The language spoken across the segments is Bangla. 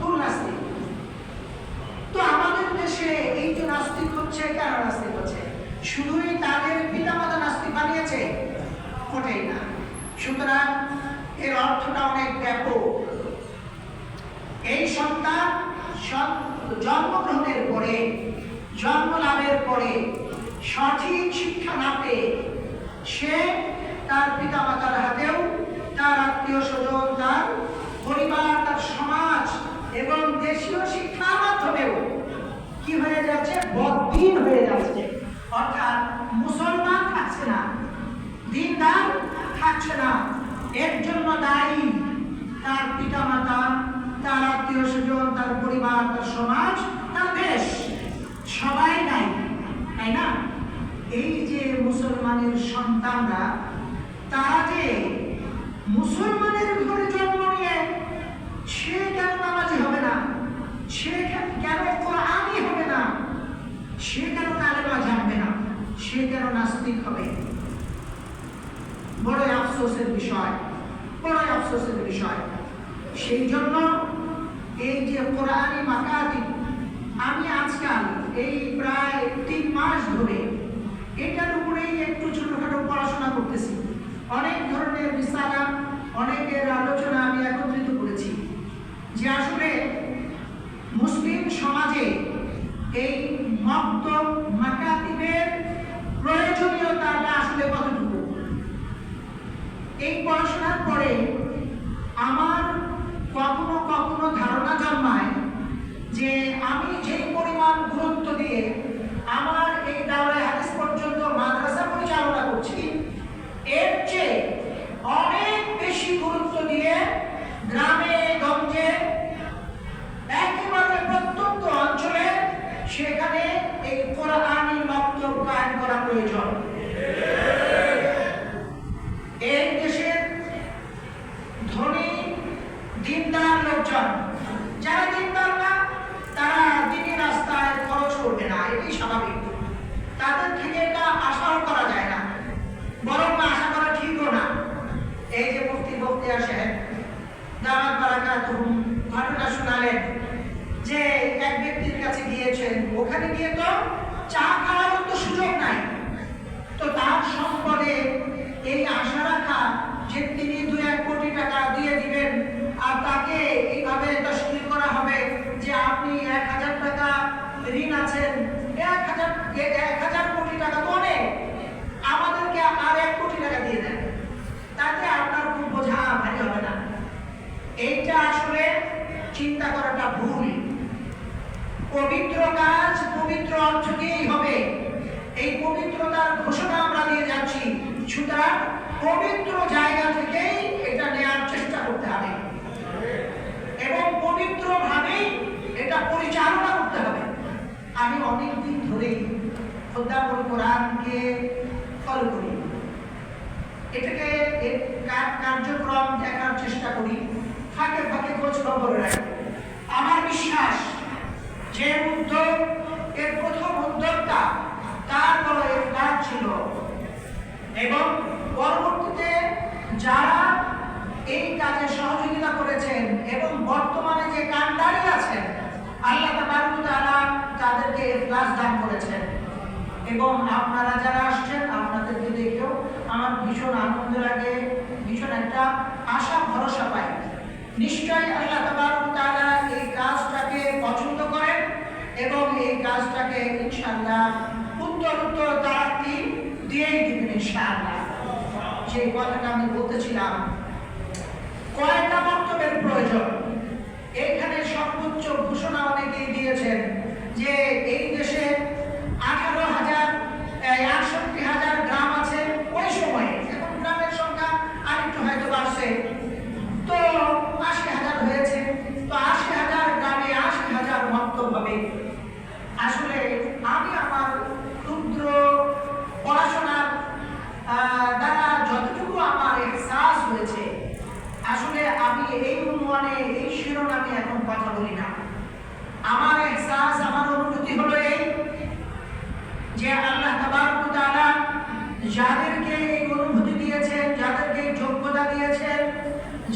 কোন নাস্তিক? তো আমাদের দেশে এই যে নাস্তিক হচ্ছে, কেন নাস্তিক হচ্ছে? শুধুই তাদের পিতামাতা নাস্তিক বানিয়েছে? মোটেই না। সুতরাং এর অর্থটা অনেক ব্যাপক। এই সন্তান জন্মগ্রহণের পরে জন্ম লাভের পরে সঠিক শিক্ষা না পেয়ে সে তার পিতামাতার হাতেও তার আত্মীয় স্বজন তার এবং দেশীয় শিক্ষার মাধ্যমেও কি হয়ে যাচ্ছে? বদ্দিন হয়ে যাচ্ছে। অর্থাৎ মুসলমান থাকছে না, দিনদার থাকছে না। এর জন্য দায়ী তার পিতামাতা, তার আত্মীয় স্বজন, তার পরিবার, তার সমাজ, তার দেশ। সবাই নাই, তাই না? এই যে মুসলমানের সন্তানরা, তারা যে মুসলমানের ঘরে জন্ম নিয়ে সে কেন নামাজি হবে না সে কে- কেন কোরআনই হবে না সে কেন কালেমা জানবে না সে কেন নাস্তিক হবে বড়ই আফসোসের বিষয় বড়ই আফসোসের বিষয় সেই জন্য এই যে কোরআনি মাকাতি আমি আজকাল এই প্রায় তিন মাস ধরে, এটার উপরেই একটু ছোটখাটো পড়াশোনা করতেছি। অনেক ধরনের বিস্তারা অনেকের আলোচনা আমি একত্রিত করেছি। যে আসলে মুসলিম সমাজে এই মক্ত মাকাতিবের প্রয়োজনীয়তাটা আসলে কতটুকু? এই পড়াশোনার পরে আমার কখনো কখনো ধারণা জন্মায় যে আমি যে পরিমাণ গুরুত্ব দিয়ে আমার এই দাওয়ায় হাদিস পর্যন্ত মাদ্রাসা পরিচালনা করছি, এর চেয়ে অনেক বেশি গুরুত্ব দিয়ে গ্রামে গঞ্জে একেবারে প্রত্যন্ত অঞ্চলে সেখানে এই কোরআনী বক্তব্য কায়েম করা প্রয়োজন এই দেশের ধনী দিনদার লোকজন যারা দিনদার না তারা দিনই রাস্তায় খরচ করবে না এটাই স্বাভাবিক তাদের থেকে এটা আশাও করা যায় না বরং আশা করা ঠিকও না এই যে মুফতি বক্তি আসে দামাত বারাকাত ঘটনা শোনালেন যে এক ব্যক্তির কাছে গিয়েছেন। ওখানে গিয়ে তো চা খাওয়ার তো সুযোগ নাই। তো তার সম্পদে এই আশা রাখা যে তিনি দু এক কোটি টাকা দিয়ে দিবেন আর তাকে এইভাবে তশকিল করা হবে যে আপনি এক হাজার টাকা ঋণ আছেন, এক হাজার এক হাজার কোটি টাকা তো অনেক। আমাদেরকে আর এক কোটি টাকা দিয়ে দেন তাতে আপনার খুব বোঝা ভারী হবে না এইটা আসলে চিন্তা করাটা ভুল পবিত্র কাজ, পবিত্র অর্থ হবে। এই পবিত্রতার ঘোষণা আমরা দিয়ে যাচ্ছি। সুতরাং পবিত্র জায়গা থেকেই এটা নেওয়ার চেষ্টা করতে হবে। এবং পবিত্র ভাবেই এটা পরিচালনা করতে হবে। আমি অনেক দিন ধরেই খোদ্দাবুল কোরআনকে ফলো করি। এটাকে কার্যক্রম দেখার চেষ্টা করি। ফাঁকে ফাঁকে খোঁজ খবর রাখি। আমার বিশ্বাস যে উদ্যোগ, এর প্রথম উদ্যোগটা তার এর কাজ ছিল। এবং পরবর্তীতে যারা এই কাজে সহযোগিতা করেছেন এবং বর্তমানে যে কান্ডারি আছেন, আল্লাহ তাআলা তাদেরকে ইখলাস দান করেছেন। এবং আপনারা যারা আসছেন, আপনাদেরকে দেখেও আমার ভীষণ আনন্দ লাগে, ভীষণ একটা আশা, ভরসা পাই। নিশ্চয়ই আল্লাহ তাবারক তাআলা এই কাজটাকে পছন্দ করেন এবং এই কাজটাকে ইনশাল্লাহ উত্তর উত্তর তারাক্কি দিয়েই দিবেন ইনশাআল্লাহ। যে কথাটা আমি বলতেছিলাম, কয়টা বক্তব্যের প্রয়োজন? এখানে সর্বোচ্চ ঘোষণা অনেকেই দিয়েছেন যে এই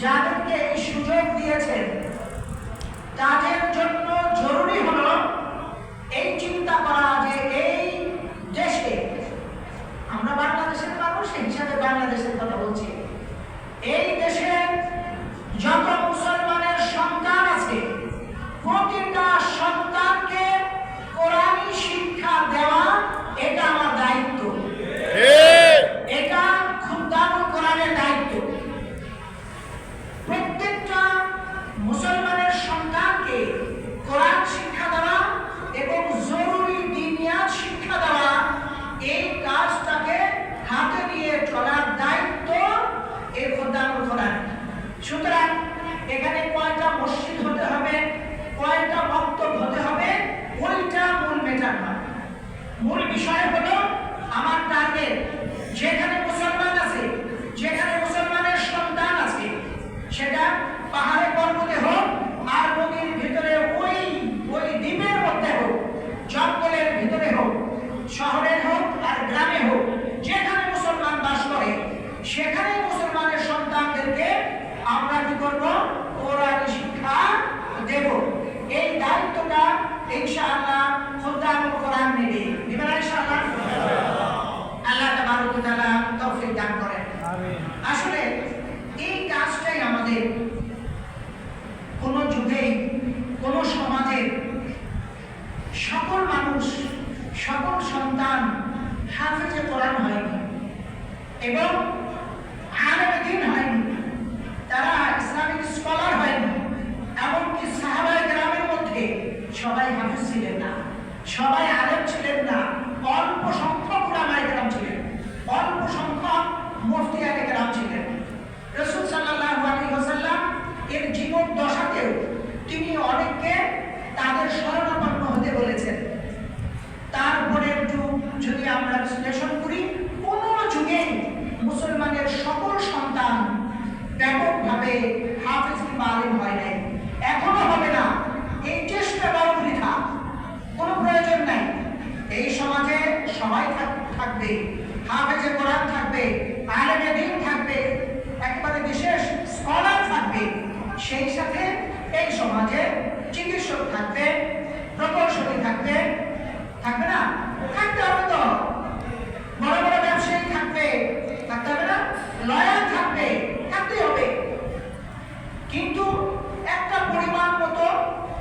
যাদেরকে এই সুযোগ দিয়েছেন, তাদের জন্য জরুরি হলো এই চিন্তা করা যে এই দেশে আমরা বাংলাদেশের মানুষ হিসাবে বাংলাদেশের কথা বলছি, এই তাআলা তৌফিক দান করেন। আসলে এই কাজটাই আমাদের কোন যুগেই কোন সমাজে সকল মানুষ সকল সন্তান হাফেজে কোরআন হয়নি এবং আলেমে দিন হয়নি তারা ইসলামিক স্কলার হয়নি এমনকি সাহাবায়ে গ্রামের মধ্যে সবাই হাফেজ ছিলেন না। সবাই আলেম ছিলেন না অল্প সংখ্যক উলামায়ে গ্রাম ছিলেন অল্প সংখ্যক মুফতিয়ানে গ্রাম ছিলেন রসুল সাল্লাল্লাহু আলাইহি ওয়াসাল্লাম এর জীবন দশাতেও তিনি অনেককে তাদের শরণাপন্ন হতে বলেছেন তারপরের যুগ যদি আমরা বিশ্লেষণ করি কোন যুগেই মুসলমানের সকল সন্তান ব্যাপকভাবে হাফেজ কিংবা আলিম হয় নাই এখনও হবে না এই চেষ্টাটাও বৃথা কোনো প্রয়োজন নাই এই সমাজে সবাই থাক- থাকবে, হাফেজে কোরআন থাকবে, আলেমে দিন থাকবে, একেবারে বিশেষ স্কলার থাকবে। সেই সাথে এই সমাজে চিকিৎসক থাকবে, প্রকৌশলী থাকবে থাকবে না? থাকতে হবে তো। বড় বড় ব্যবসায়ী থাকবে, থাকতে হবে না? লয়ার থাকবে, থাকতেই হবে। কিন্তু একটা পরিমাণ মতো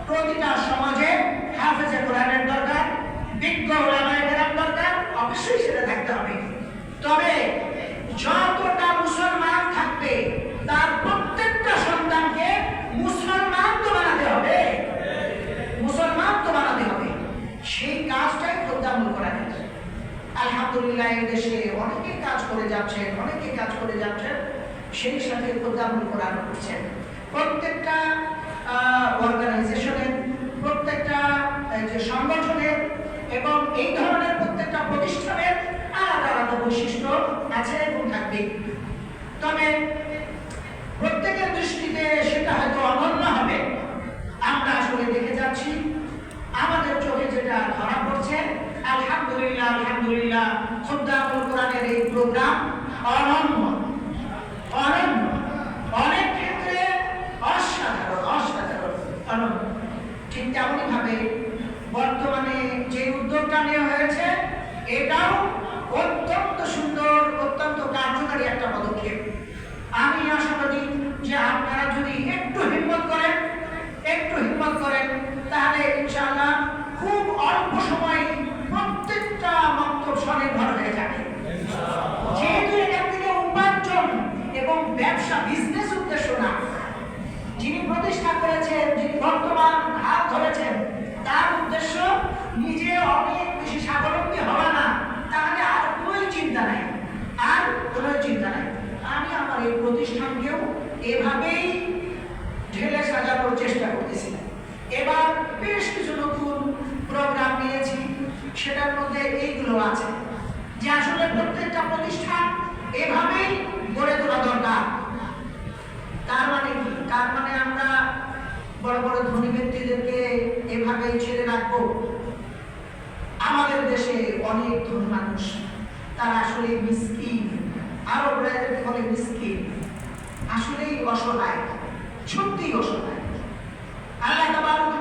প্রতিটা সমাজে হাফেজে কোরআনের দরকার, বিজ্ঞ ওলামায়ে কেরাম দরকার অবশ্যই সেটা থাকতে হবে। তবে যতটা মুসলমান থাকবে, তার প্রত্যেকটা সন্তানকে মুসলমান তো বানাতে হবে। মুসলমান তো বানাতে হবে। সেই কাজটাই প্রত্যামূল করা গেছে আলহামদুলিল্লাহ দেশে অনেকে কাজ করে যাচ্ছেন, অনেকে কাজ করে যাচ্ছেন, সেই সাথে প্রত্যামূল করার করছেন। প্রত্যেকটা অর্গানাইজেশনের প্রত্যেকটা যে সংগঠনের, এবং এই ধরনের প্রত্যেকটা বৈশিষ্ট্য আছে এবং থাকবে। তবে প্রত্যেকের দৃষ্টিতে সেটা হয়তো অনন্য হবে। আমরা আসলে দেখে যাচ্ছি, আমাদের চোখে যেটা ধরা পড়ছে, আলহামদুলিল্লাহ আলহামদুলিল্লাহ খুদ্দামুল কোরআনের এই প্রোগ্রাম অনন্য অনন্য, অনেক ক্ষেত্রে অসাধারণ অসাধারণ, অনন্য। ঠিক তেমনই ভাবে বর্তমানে যে উদ্যোগটা নেওয়া হয়েছে, এটাও অত্যন্ত সুন্দর অত্যন্ত কার্যকারী একটা পদক্ষেপ আমি আশাবাদী যে আপনারা যদি একটু হিম্মত করেন একটু করেন, তাহলে ইনশাআল্লাহ খুব অল্প সময় প্রত্যেকটা মক্তব স্বনির্ভর হয়ে যাবে। যেহেতু এখান থেকে উপার্জন এবং ব্যবসা বিজনেস উদ্দেশ্য না। যিনি প্রতিষ্ঠা করেছেন, যিনি বর্তমান হাত ধরেছেন, তার উদ্দেশ্য নিজে অনেক বেশি স্বাবলম্বী হওয়া না তাহলে আর কোনো চিন্তা নাই আর কোনো চিন্তা নাই আমি আমার এই প্রতিষ্ঠানকেও এভাবেই ঢেলে সাজানোর চেষ্টা করতেছি এবার বেশ কিছু নতুন প্রোগ্রাম নিয়েছি সেটার মধ্যে এইগুলো আছে যে আসলে প্রত্যেকটা প্রতিষ্ঠান এভাবেই গড়ে তোলা দরকার তার মানে কি তার মানে আমরা বড় বড় ধনী ব্যক্তিদেরকে এভাবে ছেড়ে রাখব আমাদের দেশে অনেক ধনী মানুষ। তারা আসলে মিসকিন। আরও এদেরকে বলে মিসকিন। আসলেই অসহায়। সত্যি অসহায়। আল্লাহ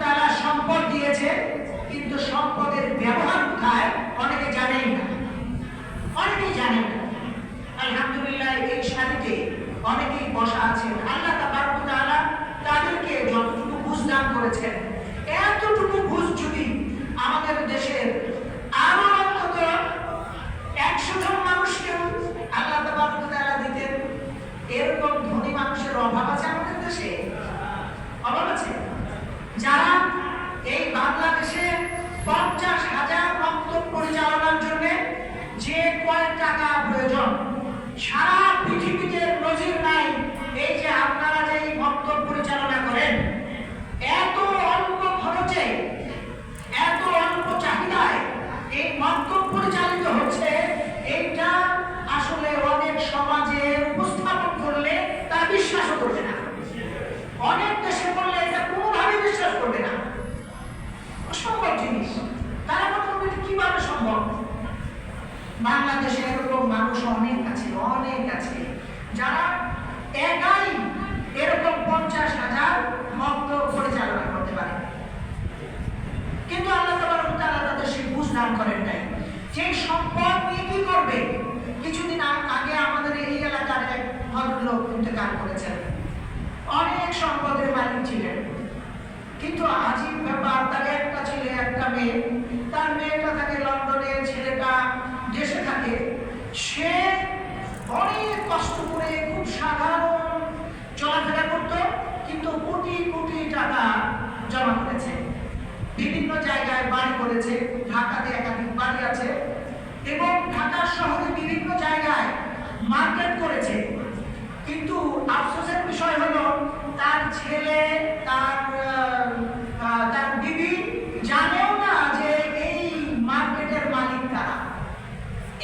তাআলা সম্পদ দিয়েছে, কিন্তু সম্পদের ব্যবহার কোথায়? অনেকে জানেই না। অনেকেই জানেন না। আলহামদুলিল্লাহ, এই সারিতে অনেকেই বসা আছেন। আল্লাহ তাআলা তাদেরকে যতটুকু বুঝ দান করেছেন, এতটুকু বুঝ যদি আমাদের দেশের আরও অন্তত একশো জন মানুষকেও আল্লাহ তাবারক তাআলা দিতেন এরকম ধনী মানুষের অভাব আছে আমাদের দেশে অভাব আছে যারা এই বাংলাদেশে পঞ্চাশ হাজার বক্তব্য পরিচালনার জন্য যে কয় টাকা প্রয়োজন সারা পৃথিবীতে নজির নাই এই যে আপনারা যে এই বক্তব্য পরিচালনা করেন এত অল্প অনেক আছে যারা একাই এরকম পঞ্চাশ হাজার ভক্ত পরিচালনা করতে পারে। কিন্তু আল্লাহ তাআলা তাদের সেই বুঝ দান করেন নাই। যে সম্পদ নিয়ে কি করবে? কিছুদিন আগে আমাদের এই এলাকার এক ভদ্রলোক ইন্তেকাল করেছেন। অনেক সম্পদের মালিক ছিলেন। কিন্তু আজীব ব্যাপার, তার একটা ছেলে, একটা মেয়ে, তার মেয়েটা থাকে লন্ডনে থাকে সে অনেক কষ্ট করে খুব সাধারণ চলাফেরা করত, কিন্তু কোটি কোটি টাকা জমা করেছে। বিভিন্ন জায়গায় বাড়ি করেছে, ঢাকাতে একাধিক বাড়ি আছে এবং ঢাকা শহরে বিভিন্ন জায়গায় মার্কেট করেছে। কিন্তু আফসোসের বিষয় হলো, তার ছেলে, তার তার বিবি জানেও না যে এই মার্কেটের মালিক কারা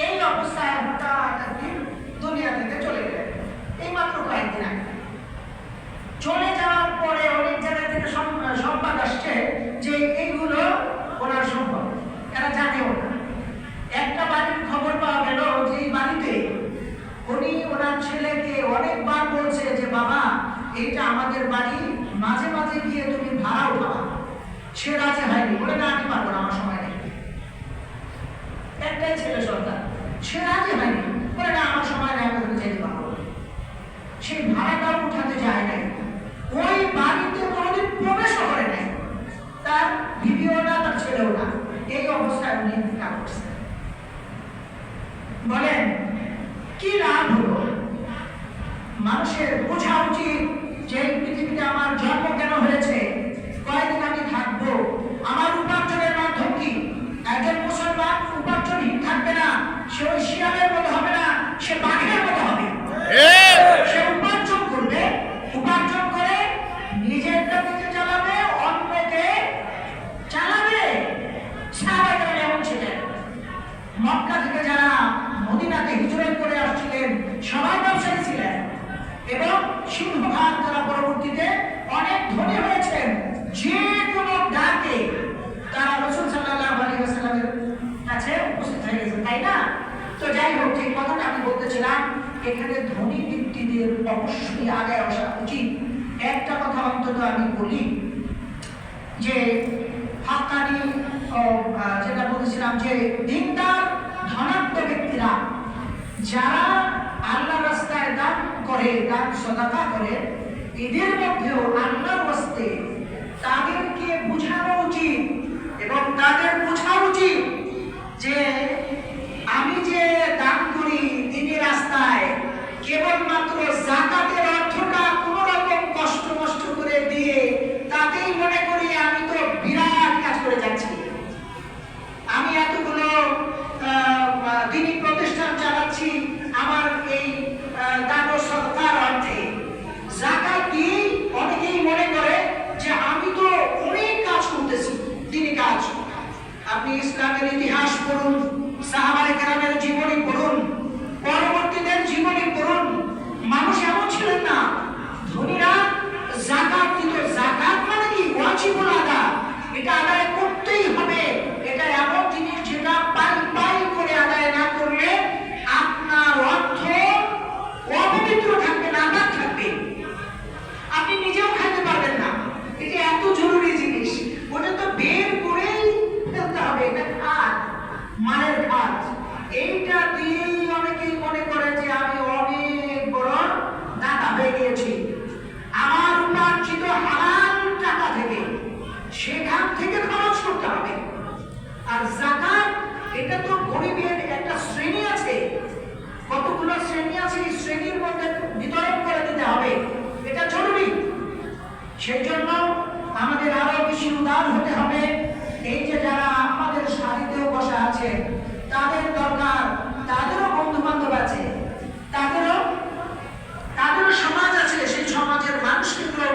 এই অবস্থায় হঠাৎ একদিন দুনিয়া থেকে চলে গেলেন এই মাত্র কয়েকদিন আগে চলে যাওয়ার পরে অনেক জায়গা থেকে সম- সংবাদ আসছে যে এইগুলো ওনার সম্পদ এরা জানেও না একটা বাড়ির খবর পাওয়া গেল যে এই বাড়িতে উনি ওনার ছেলেকে অনেকবার বলছে যে বাবা এইটা আমাদের বাড়ি মাঝে গিয়ে তুমি ভাড়া উঠাবা। সে রাজি হয়নি। বলে, না, আমি পারব না, আমার সময় নেই। একটাই ছেলে সন্তান। সে রাজি হয়নি। বলে, না, আমার সময় নেই, আমি যেতে পারব সেই ভাড়াটাও উঠাতে যায় নাই। ওই বাড়িতে কোনোদিন প্রবেশও করে নাই। তার বিবিও না তার ছেলেও না। এই অবস্থায় উনি ইন্তেকাল করছেন। বলেন, কি লাভ হলো? মানুষের বোঝা উচিত। যে পৃথিবীতে আমার জন্ম কেন হয়েছে? কয়দিন আমি থাকব? আমার উপার্জনের মাধ্যম কি? একজন মুসলমান উপার্জনহীন থাকবে না। সে ওই শিয়ালের মতো হবে না, সে বাঘের মতো হবে সে উপার্জন করবে উপার্জন করে নিজেরটা নিজে চালাবে অন্যকে চালাবে সাহাবায়ে এমন ছিলেন মক্কা থেকে যারা মদিনাতে হিজরত করে আসছিলেন সবাই ব্যবসায়ী ছিলেন এবং সিংহভাগ তারা পরবর্তীতে অনেক ধনী হয়েছেন যে কোনো ডাকে তারা রসুল সাল্লাল্লাহু আলাইহি ওয়াসাল্লামের কাছে উপস্থিত হয়ে গেছেন তাই না তো যাই হোক যে কথাটা আমি বলতেছিলাম এখানে ধনী ব্যক্তিদের অবশ্যই আগে আসা উচিত একটা কথা অন্তত আমি বলি যে হাক্কানি যেটা বলেছিলাম যে দিনদার ধনাত্ম ব্যক্তিরা, যারা আল্লাহ রাস্তায় দান করে, দান সদাকা করে, এদের মধ্যেও আল্লাহর রাস্তে তাদেরকে বোঝানো উচিত এবং তাদের বোঝা উচিত যে আমি যে দান করি দিনী রাস্তায়, কেবলমাত্র জাকাতের